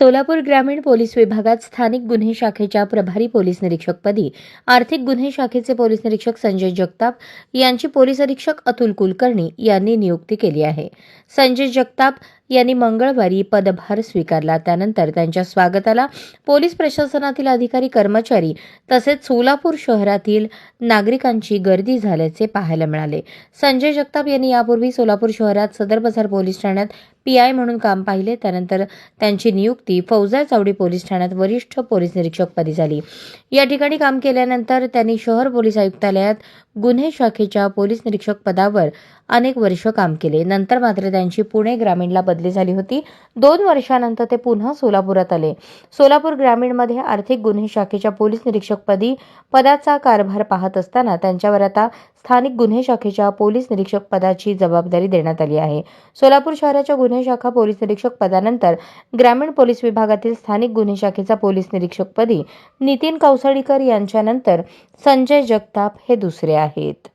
सोलापूर ग्रामीण पोलीस विभागात स्थानिक गुन्हे शाखेच्या प्रभारी पोलीस निरीक्षकपदी आर्थिक गुन्हे शाखेचे पोलीस निरीक्षक संजय जगताप यांची पोलीस अधीक्षक अतुल कुलकर्णी यांनी नियुक्ती केली आहे. संजय जगताप यांनी मंगळवारी पदभार स्वीकारला. त्यानंतर त्यांच्या स्वागताला पोलीस प्रशासनातील अधिकारी कर्मचारी तसेच सोलापूर शहरातील नागरिकांची गर्दी झाल्याचे पाहायला मिळाले. संजय जगताप यांनी यापूर्वी सोलापूर शहरात सदर बाजार पोलीस ठाण्यात पी आय म्हणून काम पाहिले. त्यानंतर त्यांची नियुक्ती फौजा चावडी पोलीस ठाण्यात वरिष्ठ पोलीस निरीक्षकपदी झाली. या ठिकाणी काम केल्यानंतर त्यांनी शहर पोलीस आयुक्तालयात गुन्हे शाखेच्या पोलीस निरीक्षक पदावर अनेक वर्ष काम केले. नंतर मात्र त्यांची पुणे ग्रामीणला बदली झाली होती. दोन वर्षानंतर ते पुन्हा सोलापुरात आले. सोलापूर ग्रामीणमध्ये आर्थिक गुन्हे शाखेच्या पोलीस निरीक्षकपदी पदाचा कारभार पाहत असताना त्यांच्यावर आता स्थानिक गुन्हे शाखेच्या पोलीस निरीक्षक पदाची जबाबदारी देण्यात आली आहे. सोलापूर शहराच्या गुन्हे गुन्हे शाखा पोलीस निरीक्षक पदानंतर ग्रामीण पोलीस विभागातील स्थानिक गुन्हे शाखेचा पोलीस निरीक्षकपदी नितीन कौसडीकर यांच्यानंतर संजय जगताप हे दुसरे आहेत.